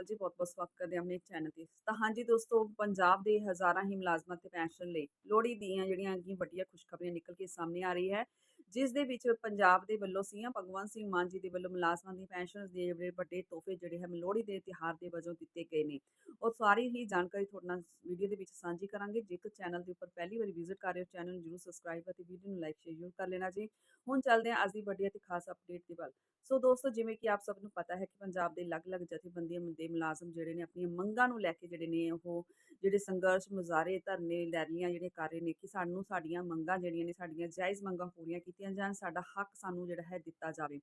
ਅਕਾਲ ਜੀ ਬਹੁਤ-ਬਹੁਤ ਸਵਾਗਤ ਕਰਦੇ ਹਾਂ ਆਪਣੇ ਚੈਨਲ ਤੇ। ਤਾਂ ਹਾਂਜੀ ਦੋਸਤੋ, ਪੰਜਾਬ ਦੇ ਹਜ਼ਾਰਾਂ ਹੀ ਮੁਲਾਜ਼ਮਾਂ ਤੇ ਪੈਨਸ਼ਨ ਲਈ ਲੋਹੜੀ ਦੀਆਂ ਜਿਹੜੀਆਂ ਕਿ ਵੱਡੀਆਂ ਖੁਸ਼ਖਬਰੀਆਂ ਨਿਕਲ ਕੇ ਸਾਹਮਣੇ ਆ ਰਹੀ ਹੈ। ਜਿਸ ਦੇ ਵਿੱਚ ਪੰਜਾਬ ਦੇ ਵੱਲੋਂ ਸੀਐਮ ਭਗਵੰਤ ਸਿੰਘ ਮਾਨ ਜੀ ਦੇ ਵੱਲੋਂ ਮੁਲਾਜ਼ਮਾਂ ਦੀ ਪੈਨਸ਼ਨ ਦੇ ਜਿਹੜੇ ਵੱਡੇ ਤੋਹਫੇ ਜਿਹੜੇ ਹੈ ਲੋਹੜੀ ਦੇ ਤਿਉਹਾਰ ਦੇ ਵਜੋਂ ਦਿੱਤੇ ਗਏ ਨੇ। ਉਹ ਸਾਰੀ ਹੀ ਜਾਣਕਾਰੀ ਤੁਹਾਡੇ ਨਾਲ ਵੀਡੀਓ ਦੇ ਵਿੱਚ ਸਾਂਝੀ ਕਰਾਂਗੇ। ਜੇਕਰ ਚੈਨਲ ਦੇ ਉੱਪਰ ਪਹਿਲੀ ਵਾਰੀ ਵਿਜ਼ਿਟ ਕਰ ਰਹੇ ਹੋ, ਚੈਨਲ ਨੂੰ ਜਰੂਰ ਸਬਸਕ੍ਰਾਈਬ ਅਤੇ ਵੀਡੀਓ ਨੂੰ ਲਾਈਕ, ਸ਼ੇਅਰ ਜ਼ਰੂਰ ਕਰ ਲੈਣਾ ਜੀ। ਹੁਣ ਚੱਲਦੇ ਹਾਂ ਅੱਜ ਦੀ ਵੱਡੀ ਅਤੇ ਖਾਸ ਅਪਡੇਟ ਦੇ ਵੱਲ। ਸੋ ਦੋਸਤੋ, ਜਿਵੇਂ ਕਿ ਆਪ ਸਭ ਨੂੰ ਪਤਾ ਹੈ ਕਿ ਪੰਜਾਬ ਦੇ ਅਲੱਗ-ਅਲੱਗ ਜਥੇਬੰਦੀਆਂ ਦੇ ਮੁਲਾਜ਼ਮ ਜਿਹੜੇ ਨੇ ਆਪਣੀਆਂ ਮੰਗਾਂ ਨੂੰ ਲੈ ਕੇ ਜਿਹੜੇ ਨੇ ਉਹ ਜਿਹੜੇ ਸੰਘਰਸ਼ ਮੁਜ਼ਾਹਰੇ ਧਰਨੇ ਰੈਲੀਆਂ ਜਿਹੜੇ ਕਰ ਰਹੇ ਨੇ ਕਿ ਸਾਨੂੰ ਸਾਡੀਆਂ ਮੰਗਾਂ ਜਿਹੜੀਆਂ ਨੇ, ਸਾਡੀਆਂ ਜਾਇਜ਼ ਮੰਗਾਂ ਪੂਰੀਆਂ ਕੀਤੀਆਂ ਜਾਣ, ਸਾਡਾ ਹੱਕ ਸਾਨੂੰ ਜਿਹੜਾ ਹੈ ਦਿੱਤਾ ਜਾਵੇ।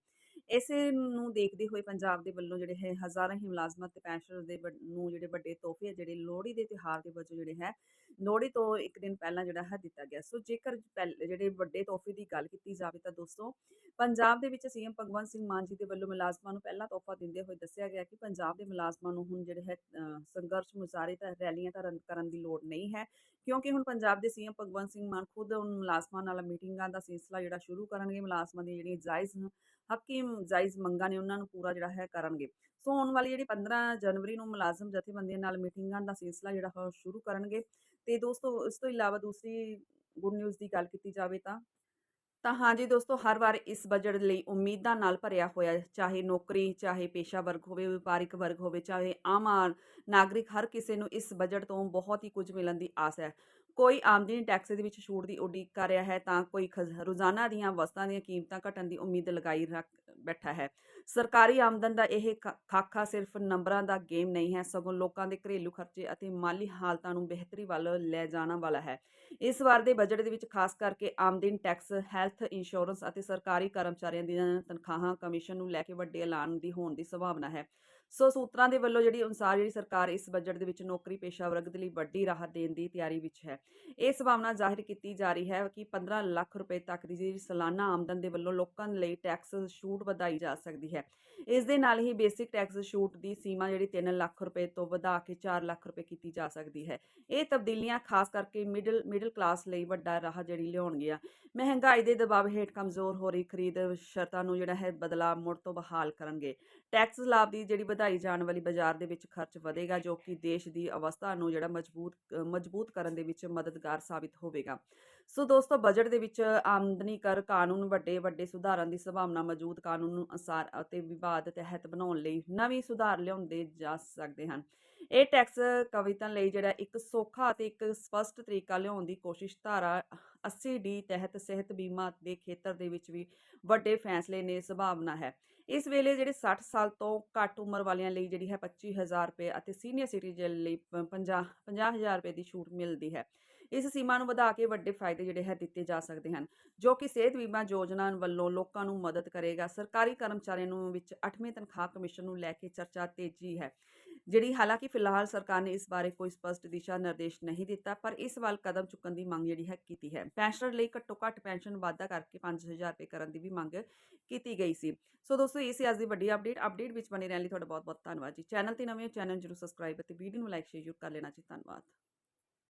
ਇਸੇ ਨੂੰ ਦੇਖਦੇ ਹੋਏ ਪੰਜਾਬ ਦੇ ਵੱਲੋਂ ਜਿਹੜੇ ਹੈ ਹਜ਼ਾਰਾਂ ਹੀ ਮੁਲਾਜ਼ਮਾਂ ਤੇ ਪੈਨਸ਼ਨਰ ਦੇ ਨੂੰ ਜਿਹੜੇ ਵੱਡੇ ਤੋਹਫੇ ਜਿਹੜੇ ਲੋਹੜੀ ਦੇ ਤਿਉਹਾਰ ਦੇ ਵਜੋਂ ਜਿਹੜੇ ਹੈ, ਲੋਹੜੀ ਤੋਂ ਇੱਕ ਦਿਨ ਪਹਿਲਾਂ ਜਿਹੜਾ ਹੈ ਦਿੱਤਾ ਗਿਆ। ਸੋ ਜੇਕਰ ਪਹਿਲ- ਜਿਹੜੇ ਵੱਡੇ ਤੋਹਫੇ ਦੀ ਗੱਲ ਕੀਤੀ ਜਾਵੇ ਤਾਂ ਦੋਸਤੋ ਪੰਜਾਬ ਦੇ ਵਿੱਚ ਸੀਐਮ ਭਗਵੰਤ ਸਿੰਘ ਮਾਨ ਜੀ ਦੇ ਵੱਲੋਂ ਮੁਲਾਜ਼ਮਾਂ ਨੂੰ ਪਹਿਲਾ ਤੋਹਫਾ ਦਿੰਦੇ ਹੋਏ ਦੱਸਿਆ ਗਿਆ ਕਿ ਪੰਜਾਬ ਦੇ ਮੁਲਾਜ਼ਮਾਂ ਨੂੰ ਹੁਣ ਜਿਹੜੇ ਹੈ ਸੰਘਰਸ਼ ਮੁਜ਼ਾਹਰੇ ਤਾਂ ਰੈਲੀਆਂ ਧਰਨ ਕਰਨ ਦੀ ਲੋੜ ਨਹੀਂ ਹੈ, ਕਿਉਂਕਿ ਹੁਣ ਪੰਜਾਬ ਦੇ ਸੀਐਮ ਭਗਵੰਤ ਸਿੰਘ ਮਾਨ ਖੁਦ ਹੁਣ ਮੁਲਾਜ਼ਮਾਂ ਨਾਲ ਮੀਟਿੰਗਾਂ ਦਾ ਸਿਲਸਿਲਾ ਜਿਹੜਾ ਸ਼ੁਰੂ ਕਰਨਗੇ, ਮੁਲਾਜ਼ਮਾਂ ਦੀਆਂ ਜਿਹੜੀਆਂ ਜਾਇਜ਼ ਹੱਕੀ ਜਾਇਜ਼ ਮੰਗਾਂ ਨੇ ਉਹਨਾਂ ਨੂੰ ਪੂਰਾ ਜਿਹੜਾ ਹੈ ਕਰਨਗੇ। ਸੋ ਆਉਣ ਵਾਲੀ ਜਿਹੜੀ 15 ਜਨਵਰੀ ਨੂੰ ਮੁਲਾਜ਼ਮ ਜਥੇਬੰਦੀਆਂ ਨਾਲ ਮੀਟਿੰਗਾਂ ਦਾ ਸਿਲਸਿਲਾ ਜਿਹੜਾ ਉਹ ਸ਼ੁਰੂ ਕਰਨਗੇ, ਤੇ ਦੋਸਤੋ, ਇਸ ਤੋਂ ਇਲਾਵਾ ਦੂਸਰੀ ਗੁੱਡ ਨਿਊਜ਼ ਦੀ ਗੱਲ ਕੀਤੀ ਜਾਵੇ ਤਾਂ ਤਾਂ ਹਾਂਜੀ ਦੋਸਤੋ, ਹਰ ਵਾਰ ਇਸ ਬਜਟ ਲਈ ਉਮੀਦਾਂ ਨਾਲ ਭਰਿਆ ਹੋਇਆ ਚਾਹੇ ਨੌਕਰੀ, ਚਾਹੇ ਪੇਸ਼ਾ ਵਰਗ ਹੋਵੇ, ਵਪਾਰਿਕ ਵਰਗ ਹੋਵੇ, ਚਾਹੇ ਆਮ ਆ- ਨਾਗਰਿਕ ਹਰ ਕਿਸੇ ਨੂੰ ਇਸ ਬਜਟ ਤੋਂ ਬਹੁਤ ਹੀ ਕੁਝ ਮਿਲਣ ਦੀ ਆਸ ਹੈ। ਕੋਈ ਆਮਦਨੀ ਟੈਕਸ ਦੇ ਵਿੱਚ ਛੂਟ ਦੀ ਉਡੀਕ ਕਰ ਰਿਹਾ ਹੈ, ਤਾਂ ਕੋਈ ਖਜ਼- ਰੋਜ਼ਾਨਾ ਦੀਆਂ ਵਸਤਾਂ ਦੀਆਂ ਕੀਮਤਾਂ ਘਟਣ ਦੀ ਉਮੀਦ ਲਗਾਈ ਰੱਖ, ਬੈਠਾ ਹੈ। ਸਰਕਾਰੀ ਆਮਦਨ ਦਾ ਇਹ ਖਾ- ਖਾਕਾ ਸਿਰਫ ਨੰਬਰਾਂ ਦਾ ਗੇਮ ਨਹੀਂ ਹੈ, ਸਗੋਂ ਲੋਕਾਂ ਦੇ ਘਰੇਲੂ ਖਰਚੇ ਅਤੇ ਮਾਲੀ ਹਾਲਤਾਂ ਨੂੰ ਬਿਹਤਰੀ ਵੱਲ ਲੈ ਜਾਣ ਵਾਲਾ ਹੈ। ਇਸ ਵਾਰ ਦੇ ਬਜਟ ਦੇ ਵਿੱਚ ਖਾਸ ਕਰਕੇ ਆਮਦਨ ਟੈਕਸ, ਹੈਲਥ ਇੰਸ਼ੋਰੈਂਸ ਅਤੇ ਸਰਕਾਰੀ ਕਰਮਚਾਰੀਆਂ ਦੀਆਂ ਤਨਖਾਹਾਂ ਕਮਿਸ਼ਨ ਨੂੰ ਲੈ ਕੇ ਵੱਡੇ ਐਲਾਨ ਦੀ ਹੋਣ ਦੀ ਸੰਭਾਵਨਾ ਹੈ। ਸੋ ਸੂਤਰਾਂ ਦੇ ਵੱਲੋਂ ਜਿਹੜੀ ਅਨੁਸਾਰ ਜਿਹੜੀ ਸਰਕਾਰ ਇਸ ਬਜਟ ਦੇ ਵਿੱਚ ਨੌਕਰੀ ਪੇਸ਼ਾ ਵਰਗ ਦੇ ਲਈ ਵੱਡੀ ਰਾਹਤ ਦੇਣ ਦੀ ਤਿਆਰੀ ਵਿੱਚ ਹੈ। ਇਹ ਸੰਭਾਵਨਾ ਜ਼ਾਹਿਰ ਕੀਤੀ ਜਾ ਰਹੀ ਹੈ ਕਿ 15 ਲੱਖ ਰੁਪਏ ਤੱਕ ਦੀ ਜਿਹੜੀ ਸਾਲਾਨਾ ਆਮਦਨ ਦੇ ਵੱਲੋਂ ਲੋਕਾਂ ਲਈ ਟੈਕਸ ਛੂਟ ਵਧਾਈ ਜਾ ਸਕਦੀ ਹੈ। ਇਸ ਦੇ ਨਾਲ ਹੀ ਬੇਸਿਕ ਟੈਕਸ ਛੂਟ ਦੀ ਸੀਮਾ ਜਿਹੜੀ 3 ਲੱਖ ਰੁਪਏ ਤੋਂ ਵਧਾ ਕੇ 4 ਲੱਖ ਰੁਪਏ ਕੀਤੀ ਜਾ ਸਕਦੀ ਹੈ। ਇਹ ਤਬਦੀਲੀਆਂ ਖਾਸ ਕਰਕੇ ਮਿਡਲ ਮਿਡਲ ਕਲਾਸ ਲਈ ਵੱਡਾ ਰਾਹ ਜਿਹੜੀ ਲਿਆਉਣਗੀਆਂ। ਮਹਿੰਗਾਈ ਦੇ ਦਬਾਅ ਹੇਠ ਕਮਜ਼ੋਰ ਹੋ ਰਹੀ ਖਰੀਦ ਸ਼ਰਤਾਂ ਨੂੰ ਜਿਹੜਾ ਹੈ ਬਦਲਾਅ ਮੁੜ ਤੋਂ ਬਹਾਲ ਕਰਨਗੇ। ਟੈਕਸ ਲਾਭ ਦੀ ਜਿਹੜੀ ਵਧਾਈ ਜਾਣ ਵਾਲੀ ਬਾਜ਼ਾਰ ਦੇ ਵਿੱਚ ਖਰਚ ਵਧੇਗਾ, ਜੋ ਕਿ ਦੇਸ਼ ਦੀ ਅਵਸਥਾ ਨੂੰ ਜਿਹੜਾ ਮਜ਼ਬੂਤ ਮਜ਼ਬੂਤ ਕਰਨ ਦੇ ਵਿੱਚ ਮਦਦਗਾਰ ਸਾਬਿਤ ਹੋਵੇਗਾ। ਸੋ ਦੋਸਤੋ ਬਜਟ ਦੇ ਵਿੱਚ ਆਮਦਨੀ ਕਰ ਕਾਨੂੰਨ ਵੱਡੇ ਵੱਡੇ ਸੁਧਾਰਾਂ ਦੀ ਸੰਭਾਵਨਾ ਮੌਜੂਦ ਕਾਨੂੰਨ ਨੂੰ ਅਸਾਰ ਅਤੇ ਵਿਵਾਦ ਤਹਿਤ ਬਣਾਉਣ ਲਈ ਨਵੇਂ ਸੁਧਾਰ ਲਿਆਉਂਦੇ ਜਾ ਸਕਦੇ ਹਨ। ਇਹ ਟੈਕਸ ਕਵਿਤਾ ਲਈ ਜਿਹੜਾ ਇੱਕ ਸੌਖਾ ਅਤੇ ਇੱਕ ਸਪਸ਼ਟ ਤਰੀਕਾ ਲਿਆਉਣ ਦੀ ਕੋਸ਼ਿਸ਼ ਧਾਰਾ 80 ਡੀ ਤਹਿਤ ਸਿਹਤ ਬੀਮਾ ਦੇ ਖੇਤਰ ਦੇ ਵਿੱਚ ਵੀ ਵੱਡੇ ਫੈਸਲੇ ਨੇ, ਸੰਭਾਵਨਾ ਹੈ। ਇਸ ਵੇਲੇ ਜਿਹੜੇ 60 ਸਾਲ ਤੋਂ ਘੱਟ ਉਮਰ ਵਾਲਿਆਂ ਲਈ ਜਿਹੜੀ ਹੈ 25000 ਰੁਪਏ ਅਤੇ ਸੀਨੀਅਰ ਸਿਟੀਜ਼ਨ ਲਈ 50 50000 ਰੁਪਏ ਦੀ ਛੂਟ ਮਿਲਦੀ ਹੈ। ਇਸ ਸੀਮਾ ਨੂੰ ਵਧਾ ਕੇ ਵੱਡੇ ਫਾਇਦੇ ਜਿਹੜੇ ਹੈ ਦਿੱਤੇ ਜਾ ਸਕਦੇ ਹਨ, ਜੋ ਕਿ ਸਿਹਤ ਬੀਮਾ ਯੋਜਨਾ ਵੱਲੋਂ ਲੋਕਾਂ ਨੂੰ ਮਦਦ ਕਰੇਗਾ। ਸਰਕਾਰੀ ਕਰਮਚਾਰੀਆਂ ਨੂੰ ਵਿੱਚ 8ਵੇਂ ਤਨਖਾਹ ਕਮਿਸ਼ਨ ਨੂੰ ਲੈ ਕੇ ਚਰਚਾ ਤੇਜ਼ੀ ਹੈ, ਜਿਹੜੀ ਹਾਲਾਂਕਿ ਫਿਲਹਾਲ ਸਰਕਾਰ ਨੇ ਇਸ ਬਾਰੇ ਕੋਈ ਸਪਸ਼ਟ ਦਿਸ਼ਾ ਨਿਰਦੇਸ਼ ਨਹੀਂ ਦਿੱਤਾ, ਪਰ ਇਸ ਵੱਲ ਕਦਮ ਚੁੱਕਣ ਦੀ ਮੰਗ ਜਿਹੜੀ ਹੈ ਕੀਤੀ ਹੈ। ਪੈਨਸ਼ਨਰ ਲਈ ਘੱਟੋ ਘੱਟ ਪੈਨਸ਼ਨ ਵਾਧਾ ਕਰਕੇ 5000 ਰੁਪਏ ਕਰਨ ਦੀ ਵੀ ਮੰਗ ਕੀਤੀ ਗਈ ਸੀ। ਸੋ ਦੋਸਤੋ, ਇਹ ਸੀ ਅੱਜ ਦੀ ਵੱਡੀ ਅਪਡੇਟ। ਅਪਡੇਟ ਵਿੱਚ ਬਣੇ ਰਹਿਣ ਲਈ ਤੁਹਾਡਾ ਬਹੁਤ ਬਹੁਤ ਧੰਨਵਾਦ ਜੀ। ਚੈਨਲ ਤੇ ਨਵੇਂ ਹੋ, ਚੈਨਲ ਜਰੂਰ ਸਬਸਕ੍ਰਾਈਬ ਅਤੇ ਵੀਡੀਓ ਨੂੰ ਲਾਈਕ, ਸ਼ੇਅਰ ਜ਼ਰੂਰ ਕਰ ਲੈਣਾ ਜੀ। ਧੰਨਵਾਦ।